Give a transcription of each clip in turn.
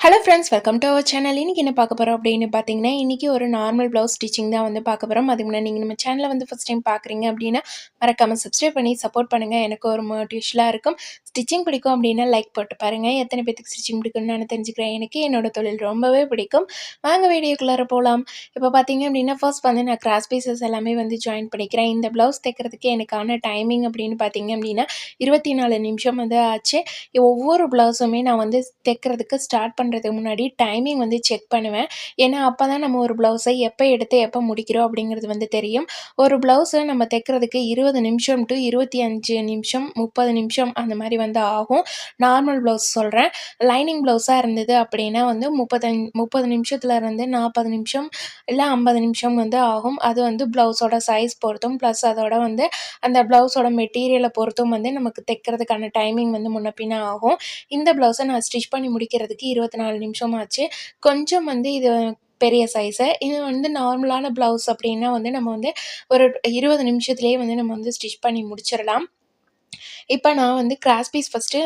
Hello friends welcome to our channel இன்றைக்கி என்ன பார்க்க போகிறோம் அப்படின்னு பார்த்தீங்கன்னா இன்றைக்கி ஒரு நார்மல் ப்ளவுஸ் ஸ்டிச்சிங் தான் வந்து பார்க்க போகிறோம் அதுக்கு முன்னாடி நீங்கள் நம்ம சேனலை வந்து ஃபஸ்ட் டைம் பார்க்குறீங்க அப்படின்னா மறக்காமல் சப்ஸ்கிரைப் பண்ணி சப்போர்ட் பண்ணுங்கள் எனக்கு ஒரு மோட்டிவேஷனாக இருக்கும். ஸ்டிச்சிங் பிடிக்கும் அப்படின்னா லைக் போட்டு பாருங்கள் எத்தனை பேத்துக்கு ஸ்டிச்சிங் பிடிக்கும்னு நான் தெரிஞ்சுக்கிறேன். எனக்கு என்னோட தொழில் ரொம்பவே பிடிக்கும். வாங்க வீடியோக்குள்ளார போகலாம் இப்போ பார்த்தீங்க அப்படின்னா ஃபர்ஸ்ட் வந்து நான் கிராஸ் பீசஸ் எல்லாமே வந்து ஜாயின் பண்ணிக்கிறேன். இந்த ப்ளவுஸ் தைக்கிறதுக்கு எனக்கான டைமிங் அப்படின்னு பார்த்தீங்க அப்படின்னா இருபத்தி நாலு நிமிஷம் வந்து ஆச்சு. ஒவ்வொரு ப்ளவுஸுமே நான் வந்து தைக்கிறதுக்கு ஸ்டார்ட் பண்ணுறதுக்கு முன்னாடி டைமிங் வந்து செக் பண்ணுவேன். ஏன்னா அப்போ தான் நம்ம ஒரு ப்ளவுஸை எப்போ எடுத்து எப்போ முடிக்கிறோம் அப்படிங்கிறது வந்து தெரியும். ஒரு ப்ளவுஸை நம்ம தைக்கிறதுக்கு இருபது நிமிஷம் டு இருபத்தி அஞ்சு நிமிஷம் முப்பது நிமிஷம் அந்த மாதிரி வந்து ஆகும். நார்மல் ப்ளவுஸ் சொல்கிறேன் லைனிங் ப்ளவுஸாக இருந்தது அப்படின்னா வந்து முப்பத்தஞ்சு முப்பது நிமிஷத்துலேருந்து நாற்பது நிமிஷம் இல்லை ஐம்பது நிமிஷம் வந்து ஆகும். அது வந்து ப்ளவுஸோட சைஸ் பொறுத்தும் ப்ளஸ் அதோட வந்து அந்த ப்ளவுஸோட மெட்டீரியலை பொறுத்தும் வந்து நமக்கு தைக்கிறதுக்கான டைமிங் வந்து முன்ன பின்ன ஆகும். இந்த ப்ளவுஸை நான் ஸ்டிச் பண்ணி முடிக்கிறதுக்கு இருபத்தி நாலு நிமிஷம் ஆச்சு. கொஞ்சம் வந்து இது பெரிய சைஸு இது வந்து நார்மலான ப்ளவுஸ் அப்படின்னா வந்து நம்ம வந்து ஒரு இருபது நிமிஷத்துலேயே வந்து நம்ம வந்து ஸ்டிச் பண்ணி முடிச்சிடலாம். இப்போ நான் வந்து கிராஸ் பீஸ் ஃபஸ்ட்டு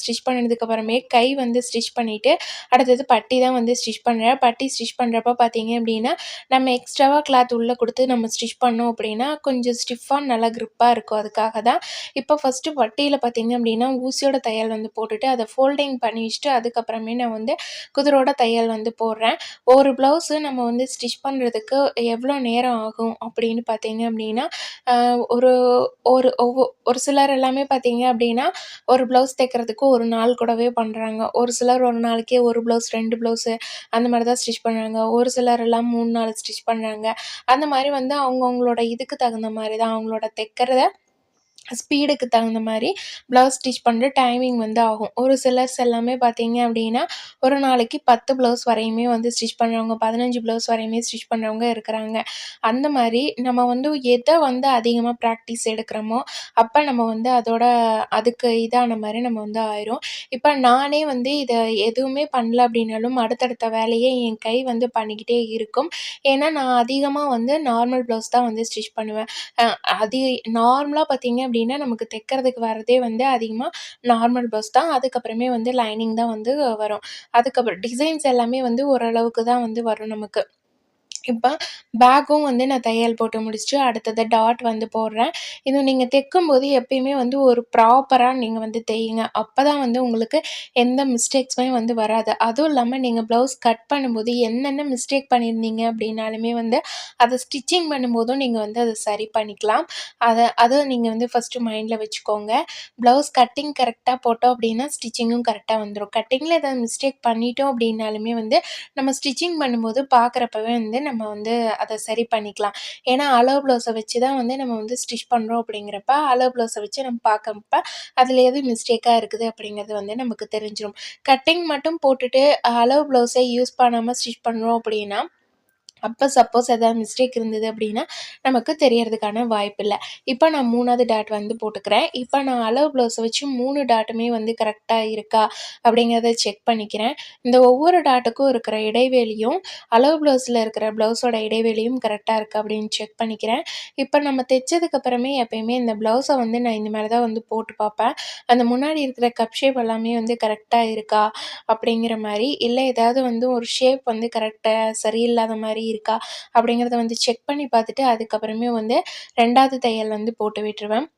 ஸ்டிச் பண்ணதுக்கப்புறமே கை வந்து ஸ்டிச் பண்ணிவிட்டு அடுத்தது பட்டி தான் வந்து ஸ்டிச் பண்ணுறேன் பட்டி ஸ்டிச் பண்ணுறப்ப பார்த்தீங்க அப்படின்னா நம்ம எக்ஸ்ட்ராவாக கிளாத் உள்ளே கொடுத்து நம்ம ஸ்டிச் பண்ணோம் அப்படின்னா கொஞ்சம் ஸ்டிஃபாக நல்லா க்ரிப்பாக இருக்கும். அதுக்காக தான் இப்போ ஃபஸ்ட்டு பட்டியில் பார்த்தீங்க அப்படின்னா ஊசியோட தையல் வந்து போட்டுட்டு அதை ஃபோல்டிங் பண்ணி வச்சுட்டு அதுக்கப்புறமே நான் வந்து குதிரோட தையல் வந்து போடுறேன். ஒரு ப்ளவுஸு நம்ம வந்து ஸ்டிச் பண்ணுறதுக்கு எவ்வளோ நேரம் ஆகும் அப்படின்னு பார்த்தீங்க அப்படின்னா ஒரு ஒரு ஒவ்வொரு ஒரு சிலர் எல்லாமே பார்த்தீங்க அப்படின்னா ஒரு ப்ளவுஸ் தைக்கிறதுக்கு ஒரு நாள் கூடவே பண்ணுறாங்க ஒரு சிலர் ஒரு நாளைக்கே ஒரு ப்ளவுஸ் ரெண்டு ப்ளவுஸு அந்த மாதிரி தான் ஸ்டிச் பண்ணுறாங்க ஒரு சிலர் எல்லாம் மூணு நாள் ஸ்டிச் பண்ணுறாங்க அந்த மாதிரி வந்து அவங்கவுங்களோட இதுக்கு தகுந்த மாதிரி தான் அவங்களோட தைக்கிறத ஸ்பீடுக்கு தகுந்த மாதிரி ப்ளவுஸ் ஸ்டிச் பண்ணுற டைமிங் வந்து ஆகும். ஒரு சிலர்ஸ் எல்லாமே பார்த்தீங்க அப்படின்னா ஒரு நாளைக்கு பத்து ப்ளவுஸ் வரையுமே வந்து ஸ்டிச் பண்ணுறவங்க பதினஞ்சு ப்ளவுஸ் வரையுமே ஸ்டிச் பண்ணுறவங்க இருக்கிறாங்க. அந்த மாதிரி நம்ம வந்து எதை வந்து அதிகமாக ப்ராக்டிஸ் எடுக்கிறோமோ அப்போ நம்ம வந்து அதோட அதுக்கு இதான மாதிரி நம்ம வந்து ஆயிரும். இப்போ நானே வந்து இதை எதுவுமே பண்ணல அப்படின்னாலும் அடுத்தடுத்த வேலையை என் கை வந்து பண்ணிக்கிட்டே இருக்கும். ஏன்னா நான் அதிகமாக வந்து நார்மல் ப்ளவுஸ் தான் வந்து ஸ்டிச் பண்ணுவேன். அஹ் அது நார்மலாக பார்த்தீங்க அப்படின்னா அப்படின்னா நமக்கு தைக்கிறதுக்கு வரதே வந்து அதிகமாக நார்மல் பஸ் தான். அதுக்கப்புறமே வந்து லைனிங் தான் வந்து வரும். அதுக்கப்புறம் டிசைன்ஸ் எல்லாமே வந்து ஓரளவுக்கு தான் வந்து வரும் நமக்கு. இப்போ பேக்கும் வந்து நான் தையல் போட்டு முடிச்சுட்டு அடுத்தது டாட் வந்து போடுறேன். இது நீங்கள் தைக்கும்போது எப்பயுமே வந்து ஒரு ப்ராப்பராக நீங்கள் வந்து தையுங்க. அப்போ தான் வந்து உங்களுக்கு எந்த மிஸ்டேக்ஸுமே வந்து வராது. அதுவும் இல்லாமல் நீங்கள் ப்ளவுஸ் கட் பண்ணும்போது என்னென்ன மிஸ்டேக் பண்ணியிருந்தீங்க அப்படின்னாலுமே வந்து அதை ஸ்டிச்சிங் பண்ணும்போதும் நீங்கள் வந்து அதை சரி பண்ணிக்கலாம். அதை அதை நீங்கள் வந்து ஃபஸ்ட்டு மைண்டில் வச்சுக்கோங்க. ப்ளவுஸ் கட்டிங் கரெக்டாக போட்டோம் அப்படின்னா ஸ்டிச்சிங்கும் கரெக்டாக வந்துடும் கட்டிங்கில் ஏதாவது மிஸ்டேக் பண்ணிட்டோம் அப்படின்னாலுமே வந்து நம்ம ஸ்டிச்சிங் பண்ணும்போது பார்க்குறப்பவே வந்து நம்ம நம்ம வந்து அதை சரி பண்ணிக்கலாம். ஏன்னா அலோ ப்ளவுஸை வச்சு தான் வந்து நம்ம வந்து ஸ்டிச் பண்ணுறோம் அப்படிங்கிறப்ப அலோ ப்ளவுஸை வச்சு நம்ம பார்க்கப்ப அதில் எது மிஸ்டேக்காக இருக்குது அப்படிங்கிறது வந்து நமக்கு தெரிஞ்சிடும் கட்டிங் மட்டும் போட்டுட்டு அலோ ப்ளவுஸை யூஸ் பண்ணாமல் ஸ்டிச் பண்ணுறோம் அப்படின்னா அப்போ சப்போஸ் ஏதாவது மிஸ்டேக் இருந்தது அப்படின்னா நமக்கு தெரியறதுக்கான வாய்ப்பு இல்லை. இப்போ நான் மூணாவது டாட் வந்து போட்டுக்கிறேன். இப்போ நான் அளவு ப்ளவுஸை வச்சு மூணு டாட்டுமே வந்து கரெக்டாக இருக்கா அப்படிங்கிறத செக் பண்ணிக்கிறேன். இந்த ஒவ்வொரு டாட்டுக்கும் இருக்கிற இடைவெளியும் அளவு ப்ளவுஸில் இருக்கிற ப்ளவுஸோட இடைவெளியும் கரெக்டாக இருக்குது அப்படின்னு செக் பண்ணிக்கிறேன். இப்போ நம்ம தைச்சதுக்கப்புறமே எப்பயுமே இந்த ப்ளவுஸை வந்து நான் இந்த மாதிரி தான் வந்து போட்டு பார்ப்பேன். அந்த முன்னாடி இருக்கிற கப் ஷேப் எல்லாமே வந்து கரெக்டாக இருக்கா அப்படிங்கிற மாதிரி இல்லை ஏதாவது வந்து ஒரு ஷேப் வந்து கரெக்டாக சரியில்லாத மாதிரி இருக்கா அப்படிங்கிறத வந்து செக் பண்ணி பார்த்துட்டு அதுக்கப்புறமே வந்து ரெண்டாவது தையல் வந்து போட்டு விட்டுருவேன்.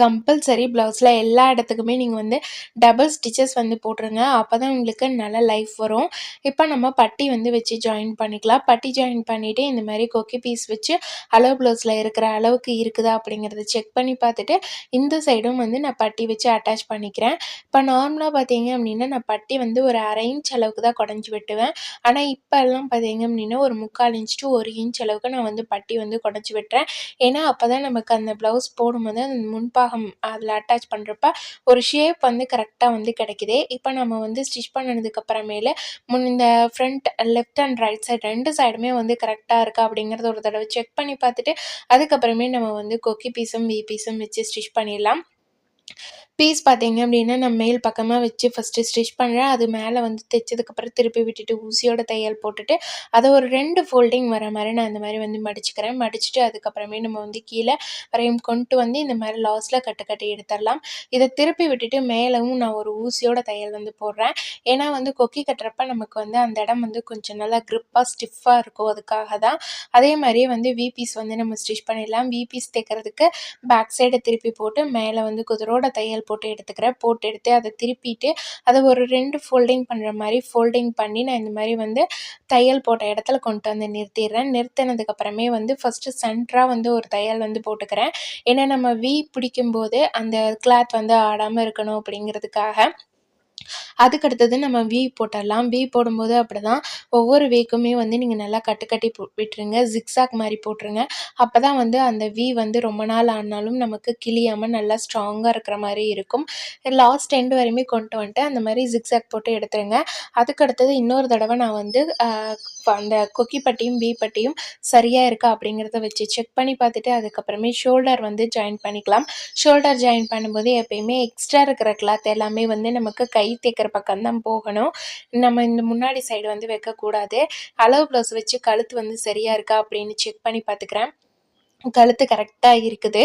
கம்பல்சரி ப்ளவுஸில் எல்லா இடத்துக்குமே நீங்கள் வந்து டபுள் ஸ்டிச்சஸ் வந்து போட்டுருங்க. அப்போ தான் உங்களுக்கு நல்ல லைஃப் வரும். இப்போ நம்ம பட்டி வந்து வச்சு ஜாயின் பண்ணிக்கலாம். பட்டி ஜாயின் பண்ணிவிட்டு இந்த மாதிரி கொக்கி பீஸ் வச்சு அளவு ப்ளவுஸில் இருக்கிற அளவுக்கு இருக்குதா அப்படிங்கிறத செக் பண்ணி பார்த்துட்டு இந்த சைடும் வந்து நான் பட்டி வச்சு அட்டாச் பண்ணிக்கிறேன். இப்போ நார்மலாக பார்த்தீங்க அப்படின்னா நான் பட்டி வந்து ஒரு அரை இன்ச் அளவுக்கு தான் குடஞ்சி வெட்டுவேன். ஆனால் இப்போ எல்லாம் பார்த்தீங்க அப்படின்னா ஒரு முக்கால் இன்ச் டு ஒரு இன்ச் அளவுக்கு நான் வந்து பட்டி வந்து குடஞ்சி வெட்டுறேன். ஏன்னா அப்போ தான் நமக்கு அந்த ப்ளவுஸ் போடும்போது அந்த முன் முன்பாகம் அதில் அட்டாச் பண்ணுறப்ப ஒரு ஷேப் வந்து கரெக்டாக வந்து கிடைக்கிது. இப்போ நம்ம வந்து ஸ்டிச் பண்ணதுக்கப்புறமேல முன் இந்த front left and right side ரெண்டு சைடுமே வந்து கரெக்டாக இருக்கா அப்படிங்கிறத ஒரு தடவை செக் பண்ணி பார்த்துட்டு அதுக்கப்புறமே நம்ம வந்து கொக்கி பீஸும் வி பீஸும் வச்சு ஸ்டிச் பண்ணிடலாம். பீஸ் பார்த்தீங்க அப்படின்னா நான் மேல் பக்கமாக வச்சு ஃபஸ்ட்டு ஸ்டிச் பண்ணுறேன் அது மேலே வந்து தைச்சதுக்கப்புறம் திருப்பி விட்டுட்டு ஊசியோட தையல் போட்டுட்டு அதை ஒரு ரெண்டு ஃபோல்டிங் வர மாதிரி நான் இந்த மாதிரி வந்து மடிச்சுக்கிறேன். மடிச்சுட்டு அதுக்கப்புறமே நம்ம வந்து கீழே வரையும் கொண்டு வந்து இந்த மாதிரி லாஸில் கட்டு கட்டி எடுத்துடலாம். இதை திருப்பி விட்டுட்டு மேலவும் நான் ஒரு ஊசியோட தையல் வந்து போடுறேன். ஏன்னா வந்து கொக்கி கட்டுறப்ப நமக்கு வந்து அந்த இடம் வந்து கொஞ்சம் நல்லா க்ரிப்பாக ஸ்டிஃபாக இருக்கும். அதுக்காக தான். அதே மாதிரியே வந்து வி பீஸ் வந்து நம்ம ஸ்டிச் பண்ணிடலாம். வி பீஸ் தைக்கிறதுக்கு பேக் சைடை திருப்பி போட்டு மேலே வந்து குதிரோட தையல் போட்டு எடுத்துக்கிறேன். போட்டு எடுத்து அதை திருப்பிட்டு அதை ஒரு ரெண்டு ஃபோல்டிங் பண்ணுற மாதிரி ஃபோல்டிங் பண்ணி நான் இந்த மாதிரி வந்து தையல் போட்ட இடத்துல கொண்டு வந்து நிறுத்திடுறேன். நிறுத்தினதுக்கப்புறமே வந்து ஃபஸ்ட்டு சென்டராக வந்து ஒரு தையல் வந்து போட்டுக்கிறேன். ஏன்னா நம்ம வி பிடிக்கும்போது அந்த கிளாத் வந்து ஆடாமல் இருக்கணும் அப்படிங்கிறதுக்காக அதுக்கடுத்தது நம்ம வி போட்டுடலாம் வி போடும்போது அப்படி தான் ஒவ்வொரு வீக்குமே வந்து நீங்கள் நல்லா கட்டு கட்டி போ விட்டுருங்க. ஜிக்ஸாக் மாதிரி போட்டுருங்க. அப்போ தான் வந்து அந்த வி வந்து ரொம்ப நாள் ஆனாலும் நமக்கு கிளியாமல் நல்லா ஸ்ட்ராங்காக இருக்கிற மாதிரி இருக்கும். லாஸ்ட் எண்டு வரையுமே கொண்டு வந்துட்டு அந்த மாதிரி ஜிக்ஸாக் போட்டு எடுத்துருங்க. அதுக்கடுத்தது இன்னொரு தடவை நான் வந்து அந்த கொக்கி பட்டியும் வி பட்டியும் சரியாக இருக்கா அப்படிங்கிறத வச்சு செக் பண்ணி பார்த்துட்டு அதுக்கப்புறமே ஷோல்டர் வந்து ஜாயின் பண்ணிக்கலாம். ஷோல்டர் ஜாயின் பண்ணும்போது எப்பயுமே எக்ஸ்ட்ரா இருக்கிற கிளாத் எல்லாமே வந்து நமக்கு கை தைக்கிற பக்கம் தான் போகணும். நம்ம இந்த முன்னாடி சைடு வந்து வைக்கக்கூடாது. அளவு ப்ளவுஸ் வச்சு கழுத்து வந்து சரியாக இருக்கா அப்படின்னு செக் பண்ணி பார்த்துக்கிறேன். கழுத்து கரெக்டாக இருக்குது.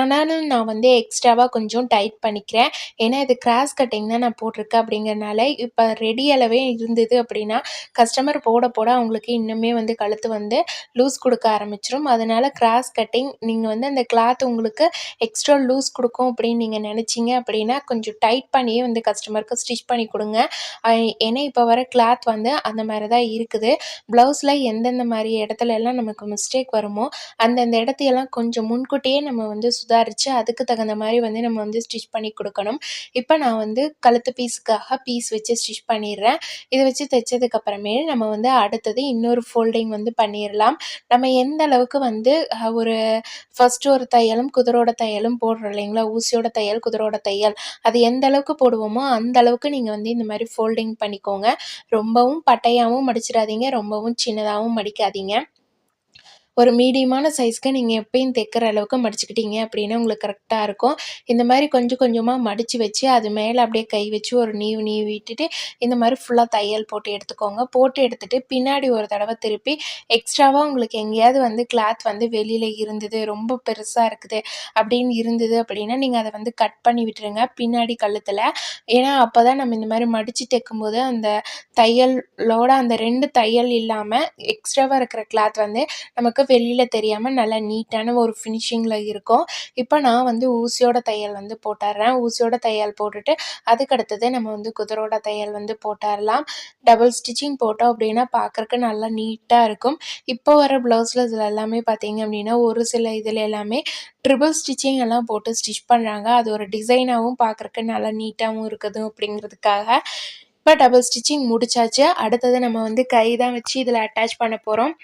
ஆனாலும் நான் வந்து எக்ஸ்ட்ராவாக கொஞ்சம் டைட் பண்ணிக்கிறேன். ஏன்னா இது கிராஸ் கட்டிங் தான் நான் போட்டிருக்கேன் அப்படிங்கிறனால இப்போ ரெடி அளவே இருந்தது அப்படின்னா கஸ்டமர் போட போட அவங்களுக்கு இன்னுமே வந்து கழுத்து வந்து லூஸ் கொடுக்க ஆரம்பிச்சிடும் அதனால் கிராஸ் கட்டிங் நீங்கள் வந்து அந்த கிளாத் உங்களுக்கு எக்ஸ்ட்ரா லூஸ் கொடுக்கும் அப்படின்னு நீங்கள் நினச்சிங்க அப்படின்னா கொஞ்சம் டைட் பண்ணியே வந்து கஸ்டமருக்கு ஸ்டிச் பண்ணி கொடுங்க. ஏன்னா இப்போ வர கிளாத் வந்து அந்த மாதிரி தான் இருக்குது ப்ளவுஸில் எந்தெந்த மாதிரி இடத்துல எல்லாம் நமக்கு மிஸ்டேக் வருமோ அந்தந்த இடத்துல எல்லாத்தையெல்லாம் கொஞ்சம் முன்கூட்டியே நம்ம வந்து சுதாரித்து அதுக்கு தகுந்த மாதிரி வந்து நம்ம வந்து ஸ்டிச் பண்ணி கொடுக்கணும். இப்போ நான் வந்து கழுத்து பீஸுக்காக பீஸ் வச்சு ஸ்டிச் பண்ணிடுறேன். இதை வச்சு தைச்சதுக்கப்புறமே நம்ம வந்து அடுத்தது இன்னொரு ஃபோல்டிங் வந்து பண்ணிடலாம். நம்ம எந்த அளவுக்கு வந்து ஒரு ஃபஸ்ட்டு ஒரு தையலும் குதிரோட தையலும் போடுறோம் இல்லைங்களா? ஊசியோட தையல் குதிரோட தையல். அது எந்த அளவுக்கு போடுவோமோ அந்த அளவுக்கு நீங்கள் வந்து இந்த மாதிரி ஃபோல்டிங் பண்ணிக்கோங்க. ரொம்பவும் பட்டையாகவும் மடிச்சிடாதீங்க. ரொம்பவும் சின்னதாகவும் மடிக்காதீங்க. ஒரு மீடியமான சைஸ்க்கு நீங்கள் எப்பயும் தைக்கிற அளவுக்கு மடிச்சுக்கிட்டீங்க அப்படின்னா உங்களுக்கு கரெக்டாக இருக்கும். இந்த மாதிரி கொஞ்சம் கொஞ்சமாக மடித்து வச்சு அது மேலே அப்படியே கை வச்சு ஒரு நீவு நீவி விட்டுட்டு இந்த மாதிரி ஃபுல்லாக தையல் போட்டு எடுத்துக்கோங்க. போட்டு எடுத்துகிட்டு பின்னாடி ஒரு தடவை திருப்பி எக்ஸ்ட்ராவாக உங்களுக்கு எங்கேயாவது வந்து கிளாத் வந்து வெளியில் இருந்தது ரொம்ப பெருசாக இருக்குது அப்படின்னு இருந்தது அப்படின்னா நீங்கள் அதை வந்து கட் பண்ணி விட்டுருங்க. பின்னாடி கழுத்தில். ஏன்னா அப்போ தான் நம்ம இந்த மாதிரி மடித்து தைக்கும்போது அந்த தையலோட அந்த ரெண்டு தையல் இல்லாமல் எக்ஸ்ட்ராவாக இருக்கிற கிளாத் வந்து நமக்கு வெளியில் தெரியாமல் நல்லா நீட்டான ஒரு ஃபினிஷிங்கில் இருக்கும். இப்போ நான் வந்து ஊசியோட தையல் வந்து போட்டுடுறேன் ஊசியோட தையல் போட்டுட்டு அதுக்கடுத்தது நம்ம வந்து குதிரோட தையல் வந்து போட்டுடலாம் டபுள் ஸ்டிச்சிங் போட்டோம் அப்படின்னா பார்க்குறக்கு நல்லா நீட்டாக இருக்கும். இப்போ வர ப்ளவுஸில் இதில் எல்லாமே பார்த்தீங்க அப்படின்னா ஒரு சில இதில் எல்லாமே ட்ரிபிள் ஸ்டிச்சிங் எல்லாம் போட்டு ஸ்டிச் பண்ணுறாங்க அது ஒரு டிசைனாகவும் பார்க்குறக்கு நல்லா நீட்டாகவும் இருக்குது அப்படிங்கிறதுக்காக. இப்போ டபுள் ஸ்டிச்சிங் முடிச்சாச்சு. அடுத்தது நம்ம வந்து கை தான் வச்சு இதில் அட்டாச் பண்ண போகிறோம்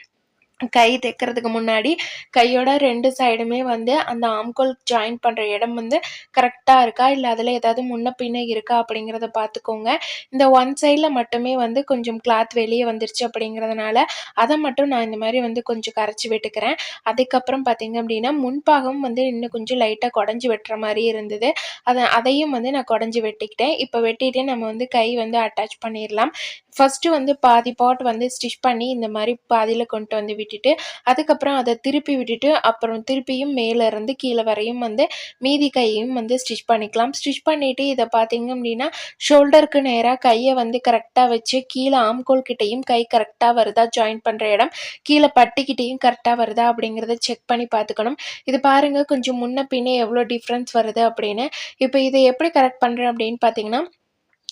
கை தைக்கிறதுக்கு முன்னாடி கையோட ரெண்டு சைடுமே வந்து அந்த ஆம்கோல் ஜாயின் பண்ணுற இடம் வந்து கரெக்டாக இருக்கா? இல்லை அதில் ஏதாவது முன்ன பின்ன இருக்கா? அப்படிங்கிறத பார்த்துக்கோங்க இந்த ஒன் சைடில் மட்டுமே வந்து கொஞ்சம் கிளாத் வெளியே வந்துருச்சு அப்படிங்கிறதுனால அதை மட்டும் நான் இந்த மாதிரி வந்து கொஞ்சம் கரைச்சி விட்டுக்கிறேன். அதுக்கப்புறம் பார்த்திங்க அப்படின்னா முன்பாகம் வந்து இன்னும் கொஞ்சம் லைட்டாக குடஞ்சி வெட்டுற மாதிரி இருந்தது. அதை அதையும் வந்து நான் குடஞ்சி வெட்டிக்கிட்டேன். இப்போ வெட்டிகிட்டே நம்ம வந்து கை வந்து அட்டாச் பண்ணிடலாம் ஃபஸ்ட்டு வந்து பாதி பாட் வந்து ஸ்டிச் பண்ணி இந்த மாதிரி பாதியில் கொண்டு வந்து விட்டுட்டு அதுக்கப்புறம் அதை திருப்பி விட்டுட்டு அப்புறம் திருப்பியும் மேலே இருந்து கீழே வரையும் வந்து மீதி கையையும் வந்து ஸ்டிச் பண்ணிக்கலாம். ஸ்டிச் பண்ணிவிட்டு இதை பார்த்தீங்க அப்படின்னா ஷோல்டருக்கு நேராக கையை வந்து கரெக்டாக வச்சு கீழே ஆம்கோல் கிட்டேயும் கை கரெக்டாக வருதா ஜாயின் பண்ணுற இடம் கீழே பட்டிக்கிட்டேயும் கரெக்டாக வருதா அப்படிங்கிறத செக் பண்ணி பார்த்துக்கணும். இது பாருங்கள் கொஞ்சம் முன்ன பின்னே எவ்வளோ டிஃப்ரென்ஸ் வருது அப்படின்னு. இப்போ இதை எப்படி கரெக்ட் பண்ணுறேன் அப்படின்னு பார்த்தீங்கன்னா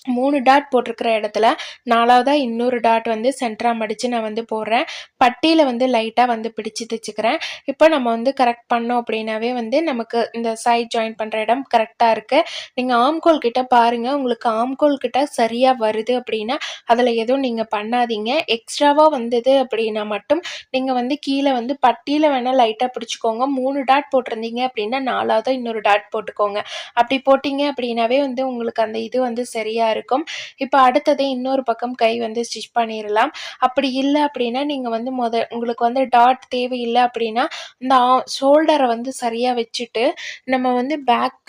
மூணு டாட் போட்டிருக்கிற இடத்துல நாலாவதாக இன்னொரு டாட் வந்து சென்டராக மடித்து நான் வந்து போடுறேன். பட்டியில் வந்து லைட்டாக வந்து பிடிச்சி தைச்சிக்கிறேன். இப்போ நம்ம வந்து கரெக்ட் பண்ணோம் அப்படின்னாவே வந்து நமக்கு இந்த சைட் ஜாயின் பண்ணுற இடம் கரெக்டாக இருக்குது நீங்கள் ஆம்கோல் கிட்ட பாருங்கள் உங்களுக்கு ஆம்கோல் கிட்ட சரியாக வருது அப்படின்னா அதில் எதுவும் நீங்கள் பண்ணாதீங்க. எக்ஸ்ட்ராவாக வந்தது அப்படின்னா மட்டும் நீங்கள் வந்து கீழே வந்து பட்டியில் வேணால் லைட்டாக பிடிச்சிக்கோங்க. மூணு டாட் போட்டிருந்தீங்க அப்படின்னா நாலாவதாக இன்னொரு டாட் போட்டுக்கோங்க. அப்படி போட்டிங்க அப்படின்னாவே வந்து உங்களுக்கு அந்த இது வந்து சரியாக யூஸ்ஃபுல்லாக இருக்கும். இப்போ அடுத்தது இன்னொரு பக்கம் கை வந்து ஸ்டிச் பண்ணிடலாம் அப்படி இல்லை அப்படின்னா நீங்கள் வந்து முத உங்களுக்கு வந்து டாட் தேவையில்லை அப்படின்னா இந்த ஷோல்டரை வந்து சரியாக வச்சுட்டு நம்ம வந்து back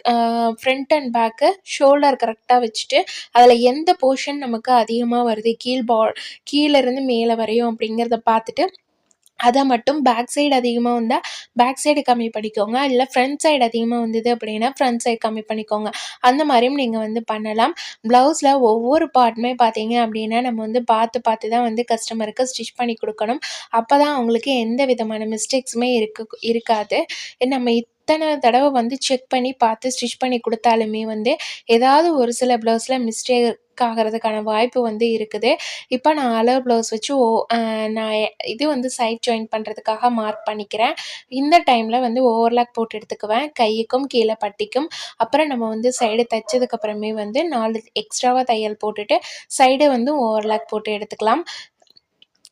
front and back shoulder கரெக்டாக வச்சுட்டு அதில் எந்த போர்ஷன் நமக்கு அதிகமாக வருது? கீழ் பா கீழேருந்து மேலே வரையும் அப்படிங்கிறத பார்த்துட்டு அதை மட்டும் பேக் சைடு அதிகமாக வந்தால் பேக் சைடு கம்மி பண்ணிக்கோங்க. இல்லை ஃப்ரண்ட் சைடு அதிகமாக வந்தது அப்படின்னா ஃப்ரண்ட் சைடு கம்மி பண்ணிக்கோங்க. அந்த மாதிரியும் நீங்கள் வந்து பண்ணலாம். ப்ளவுஸில் ஒவ்வொரு பார்ட்டுமே பார்த்தீங்க அப்படின்னா நம்ம வந்து பார்த்து பார்த்து தான் வந்து கஸ்டமருக்கு ஸ்டிச் பண்ணி கொடுக்கணும். அப்போ தான் அவங்களுக்கு எந்த விதமான மிஸ்டேக்ஸுமே இருக்கு இருக்காது. நம்ம இத்தனை தடவை வந்து செக் பண்ணி பார்த்து ஸ்டிச் பண்ணி கொடுத்தாலுமே வந்து ஏதாவது ஒரு சில ப்ளவுஸில் மிஸ்டேக் ஆகிறதுக்கான வாய்ப்பு வந்து இருக்குது. இப்போ நான் அளவு ப்ளவுஸ் வச்சு ஓ நான் இது வந்து சைட் ஜாயின் பண்ணுறதுக்காக மார்க் பண்ணிக்கிறேன். இந்த டைமில் வந்து ஓவர்லாக் போட்டு எடுத்துக்குவேன். கைக்கும் கீழே பட்டிக்கும். அப்புறம் நம்ம வந்து சைடு தைச்சதுக்கப்புறமே வந்து நாலு எக்ஸ்ட்ராவாக தையல் போட்டுட்டு சைடு வந்து ஓவர்லாக் போட்டு எடுத்துக்கலாம்.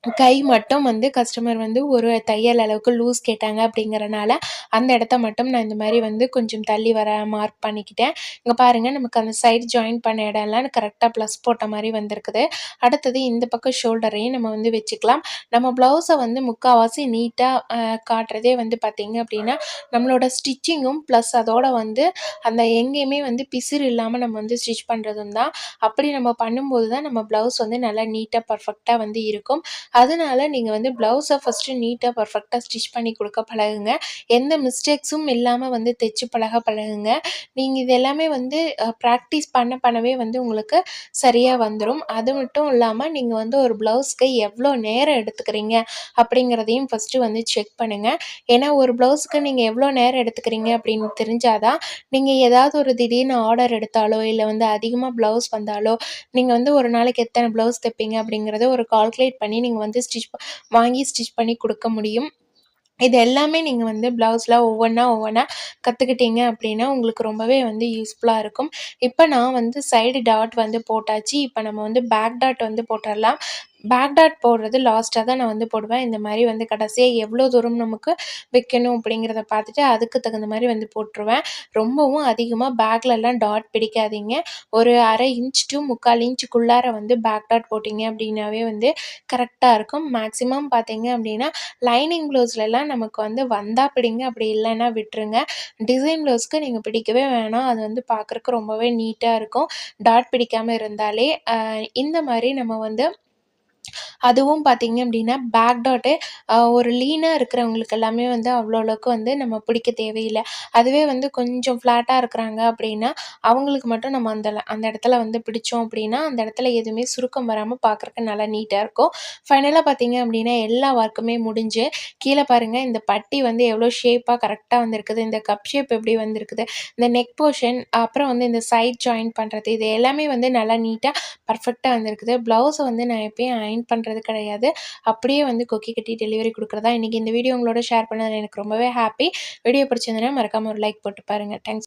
கை மட்டும் வந்து கஸ்டமர் வந்து ஒரு தையல் அளவுக்கு லூஸ் கேட்டாங்க அப்படிங்கிறனால அந்த இடத்த மட்டும் நான் இந்த மாதிரி வந்து கொஞ்சம் தள்ளி வர மார்க் பண்ணிக்கிட்டேன். இங்கே பாருங்கள் நமக்கு அந்த சைடு ஜாயின் பண்ண இடம்லாம் கரெக்டாக ப்ளஸ் போட்ட மாதிரி வந்திருக்குது. அடுத்தது இந்த பக்கம் ஷோல்டரையும் நம்ம வந்து வச்சுக்கலாம். நம்ம ப்ளவுஸை வந்து முக்கால்வாசி நீட்டாக காட்டுறதே வந்து பார்த்திங்க அப்படின்னா நம்மளோட ஸ்டிச்சிங்கும் ப்ளஸ் அதோட வந்து அந்த எங்கேயுமே வந்து பிசிறு இல்லாமல் நம்ம வந்து ஸ்டிச் பண்ணுறதும் தான். அப்படி நம்ம பண்ணும்போது தான் நம்ம ப்ளவுஸ் வந்து நல்லா நீட்டாக பர்ஃபெக்டாக வந்து இருக்கும். அதனால நீங்கள் வந்து ப்ளவுஸை ஃபஸ்ட்டு நீட்டாக பர்ஃபெக்டாக ஸ்டிச் பண்ணி கொடுக்க பழகுங்க. எந்த மிஸ்டேக்ஸும் இல்லாமல் வந்து தைச்சு பழக பழகுங்க. நீங்கள் இது எல்லாமே வந்து ப்ராக்டிஸ் பண்ண பண்ணவே வந்து உங்களுக்கு சரியாக வந்துடும் அது மட்டும் இல்லாமல் நீங்கள் வந்து ஒரு ப்ளவுஸ்க்கு எவ்வளோ நேரம் எடுத்துக்கிறீங்க அப்படிங்கிறதையும் ஃபஸ்ட்டு வந்து செக் பண்ணுங்கள் ஏன்னா ஒரு ப்ளவுஸுக்கு நீங்கள் எவ்வளோ நேரம் எடுத்துக்கிறீங்க அப்படின்னு தெரிஞ்சாதான் நீங்கள் ஏதாவது ஒரு திடீர்னு ஆர்டர் எடுத்தாலோ இல்லை வந்து அதிகமாக ப்ளவுஸ் வந்தாலோ நீங்கள் வந்து ஒரு நாளைக்கு எத்தனை ப்ளவுஸ் தைப்பீங்க அப்படிங்கிறத ஒரு கால்குலேட் பண்ணி நீங்கள் வந்து ஸ்டிச் வாங்கி ஸ்டிச் பண்ணி கொடுக்க முடியும். இது எல்லாமே நீங்கள் வந்து ப்ளவுஸில் ஒவ்வொன்றா ஒவ்வொன்றா கற்றுக்கிட்டீங்க அப்படின்னா உங்களுக்கு ரொம்பவே வந்து யூஸ்ஃபுல்லாக இருக்கும். இப்போ நான் வந்து சைடு டாட் வந்து போட்டாச்சு. இப்போ நம்ம வந்து பேக் டாட் வந்து போட்டுடலாம் பேக் டாட் போடுறது லாஸ்ட்டாக தான் நான் வந்து போடுவேன். இந்த மாதிரி வந்து கடைசியாக எவ்வளோ தூரம் நமக்கு வைக்கணும் அப்படிங்கிறத பார்த்துட்டு அதுக்கு தகுந்த மாதிரி வந்து போட்டுருவேன். ரொம்பவும் அதிகமாக பேக்லலாம் டாட் பிடிக்காதீங்க. ஒரு அரை இன்ச் டு முக்கால் இன்ச்சுக்குள்ளார வந்து பேக் டாட் போட்டிங்க அப்படின்னாவே வந்து கரெக்டாக இருக்கும். மேக்ஸிமம் பார்த்தீங்க அப்படின்னா லைனிங் ப்ளவுஸ்லலாம் நமக்கு வந்து வந்தால் பிடிங்க. அப்படி இல்லைன்னா விட்டுருங்க. டிசைன் ப்ளவுஸ்க்கு நீங்கள் பிடிக்கவே வேணாம். அது வந்து பார்க்குறக்கு ரொம்பவே நீட்டாக இருக்கும். டாட் பிடிக்காமல் இருந்தாலே இந்த மாதிரி நம்ம வந்து அதுவும் பார்த்தீங்க அப்படின்னா பேக் டாட்டு ஒரு லீனாக இருக்கிறவங்களுக்கு எல்லாமே வந்து அவ்வளோ அளவுக்கு வந்து நம்ம பிடிக்க தேவையில்லை. அதுவே வந்து கொஞ்சம் ஃப்ளாட்டாக இருக்கிறாங்க அப்படின்னா அவங்களுக்கு மட்டும் நம்ம அந்த அந்த இடத்துல வந்து பிடிச்சோம் அப்படின்னா அந்த இடத்துல எதுவுமே சுருக்கம் வராமல் பார்க்குறக்கு நல்லா நீட்டாக இருக்கும். ஃபைனலாக பார்த்தீங்க அப்படின்னா எல்லா ஒர்க்குமே முடிஞ்சு கீழே பாருங்கள் இந்த பட்டி வந்து எவ்வளோ ஷேப்பாக கரெக்டாக வந்திருக்குது இந்த கப் ஷேப் எப்படி வந்திருக்குது இந்த நெக் போர்ஷன் அப்புறம் வந்து இந்த சைட் ஜாயின் பண்ணுறது இது எல்லாமே வந்து நல்லா நீட்டாக பர்ஃபெக்டாக வந்திருக்குது. ப்ளவுஸை வந்து நான் எப்பயும் மைண்ட் பண்ணுறது கிடையாது. அப்படியே வந்து கொக்கி கட்டி டெலிவரி கொடுக்குறதா இன்றைக்கி இந்த வீடியோ உங்களோட ஷேர் பண்ணது எனக்கு ரொம்பவே ஹாப்பி வீடியோ பிடிச்சிருந்தனா மறக்காமல் ஒரு லைக் போட்டு பாருங்கள் தேங்க்ஸ்